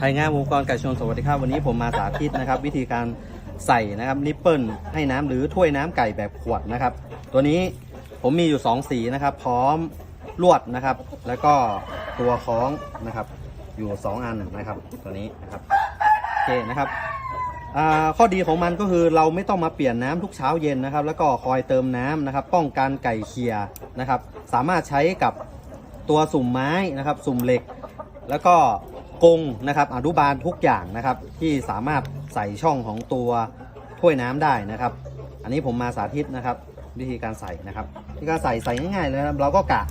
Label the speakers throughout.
Speaker 1: ภัยงามอุปกรณ์ไก่ชนสวัสดีครับ วันนี้ผมมาสาธิตนะครับ วิธีการใส่นะครับนิปเปิลให้น้ำหรือถ้วยน้ำไก่แบบขวดนะครับ ตัวนี้ผมมีอยู่ 2 สีนะครับ พร้อมลวดนะครับ แล้วก็ตัวคล้องนะครับ อยู่ 2 อันนะครับ ตัวนี้นะครับโอเคนะครับข้อดีของมันก็คือเราไม่ต้องมาเปลี่ยนน้ำทุกเช้าเย็นนะครับ แล้วก็คอยเติมน้ำนะครับ ป้องกันไก่เคียนะครับ สามารถใช้กับตัวสุ่มไม้นะครับ สุ่มเหล็ก แล้วก็ กรงนะครับอนุบาลทุกอย่างนะครับ ที่สามารถใส่ช่องของตัวถ้วยน้ำได้นะครับ อันนี้ผมมาสาธิตนะครับ วิธีการใส่นะครับวิธีการใส่ใส่ง่ายๆเลยนะครับเราก็กะ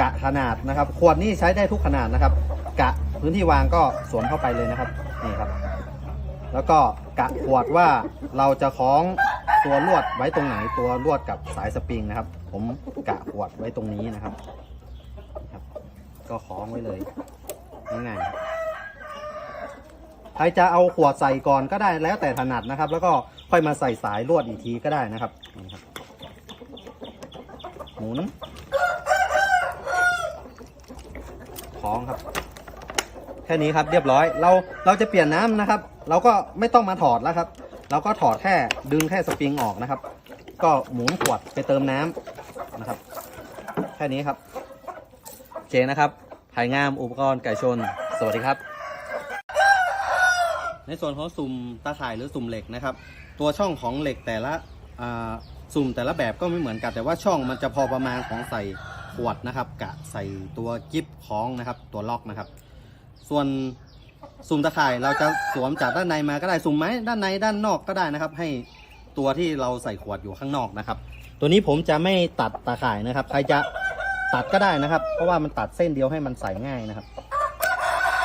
Speaker 1: กะขนาดนะครับ ขวดนี่ใช้ได้ทุกขนาดนะครับ กะพื้นที่วางก็สวมเข้าไปเลยนะครับนี่ครับ แล้วก็กะขวดว่าเราจะคล้องตัวลวดไว้ตรงไหนตัวลวดกับสายสปริงนะครับ ผมกะขวดไว้ตรงนี้นะครับครับก็คล้องไว้เลยง่ายๆ ครับใครจะเอาขวดใส่ก่อนก็ได้แล้วแต่ถนัดนะครับ แล้วก็ค่อยมาใส่สายลวดอีกทีก็ได้นะครับนี่ครับหมุนคล้องครับ แค่นี้ครับเรียบร้อย เราเราจะเปลี่ยนน้ำนะครับ เราก็ไม่ต้องมาถอดแล้วครับ เราก็ถอดแค่ดึงแค่สปริงออกนะครับ ก็หมุนขวดไปเติมน้ำนะครับ แค่นี้ครับโอเคนะครับภายงามอุปกรณ์ไก่ชน สวัสดีครับ ในส่วนของสุ่มตาข่ายหรือสุ่มเหล็กนะครับ ตัวช่องของเหล็กแต่ละสุ่มแต่ละแบบก็ไม่เหมือนกัน แต่ว่าช่องมันจะพอประมาณของใส่ขวดนะครับกะใส่ตัวกิฟคล้องนะครับ ตัวล็อกนะครับ ส่วนสุ่มตะข่ายเราจะสวมจากด้านในมาก็ได้สุ่มไหมด้านในด้านนอกก็ได้นะครับ ให้ตัวที่เราใส่ขวดอยู่ข้างนอกนะครับ ตัวนี้ผมจะไม่ตัดตาข่ายนะครับ ใครจะตัดก็ได้นะครับ เพราะว่ามันตัดเส้นเดียวให้มันใส่ง่ายนะครับ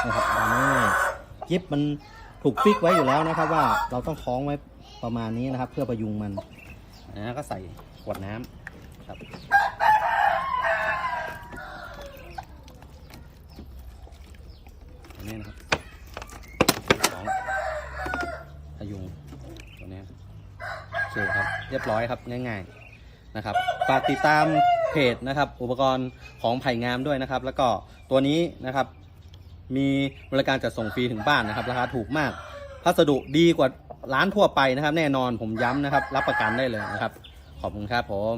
Speaker 1: นะครับง่ายกิฟมัน ถูกฟิกไว้อยู่แล้วนะครับ ว่าเราต้องคล้องไว้ประมาณนี้นะครับ เพื่อประยุงมันนะก็ใส่ขวดน้ำครับนนี้นะครับของพยุงตัวนี้โอเคครับเรียบร้อยครับง่ายๆนะครับฝากติดตามเพจนะครับ อุปกรณ์ของไผ่งามด้วยนะครับ แล้วก็ตัวนี้นะครับ มีบริการจัดส่งฟรีถึงบ้านนะครับ ราคาถูกมาก พัสดุดีกว่าร้านทั่วไปนะครับ แน่นอนผมย้ำนะครับ รับประกันได้เลยนะครับ ขอบคุณครับผม